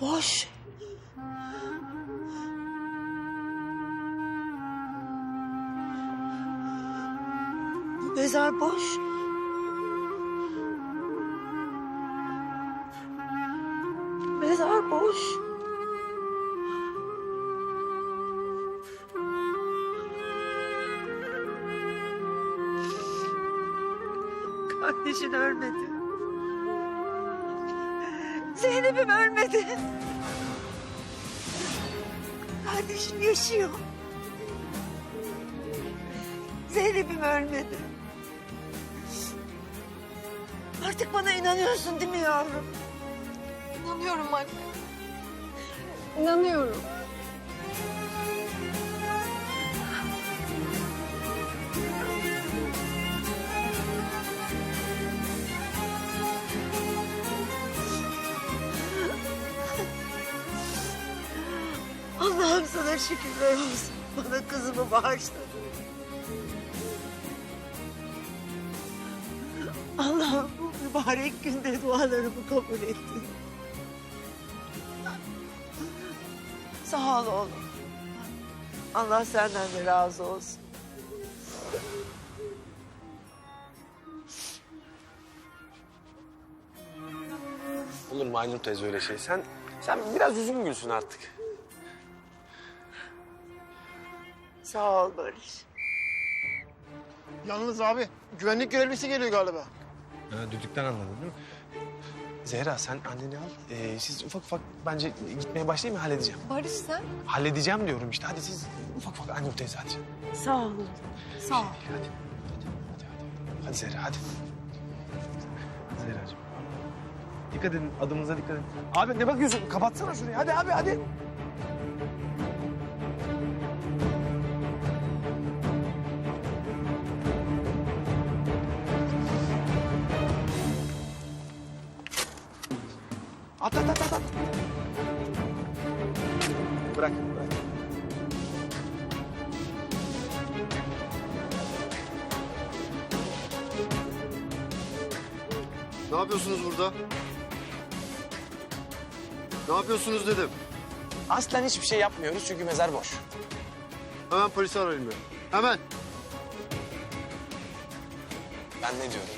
Boş. Bu mezar boş. Mezar boş. Kardeşin ölmedi. Zeynep'im ölmedi. Kardeşim yaşıyor. Zeynep'im ölmedi. Artık bana inanıyorsun değil mi yavrum? İnanıyorum anne. İnanıyorum. Allah'ım sana şükürler olsun. Bana kızımı bağışladın. Allah'ım bu mübarek günde dualarımı kabul ettin. Sağ ol oğlum. Allah senden de razı olsun. Olur mu Aynur teyze öyle şey? Sen sen biraz üzüm gülsün artık. Sağ ol Barış. Yalnız abi güvenlik görevlisi geliyor galiba. Ha, düdükten anladın değil mi? Zehra sen anneni al. Ee, siz ufak ufak bence gitmeye başlayın mı halledeceğim. Barış sen? Halledeceğim diyorum işte. Hadi siz ufak ufak Aynur teyze hadi. Sağ ol. Sağ ol. Hadi. Hadi. Hadi, hadi. hadi Zehra hadi. Zehracığım. Dikkat edin adımıza dikkat edin. Abi ne bakıyorsun? Kapatsana şurayı. Hadi abi hadi. At at at at. at. Bırak bırak. Ne yapıyorsunuz burada? Ne yapıyorsunuz dedim. Aslen hiçbir şey yapmıyoruz çünkü mezar boş. Hemen polisi arayın ben. Hemen. Ben ne diyorum?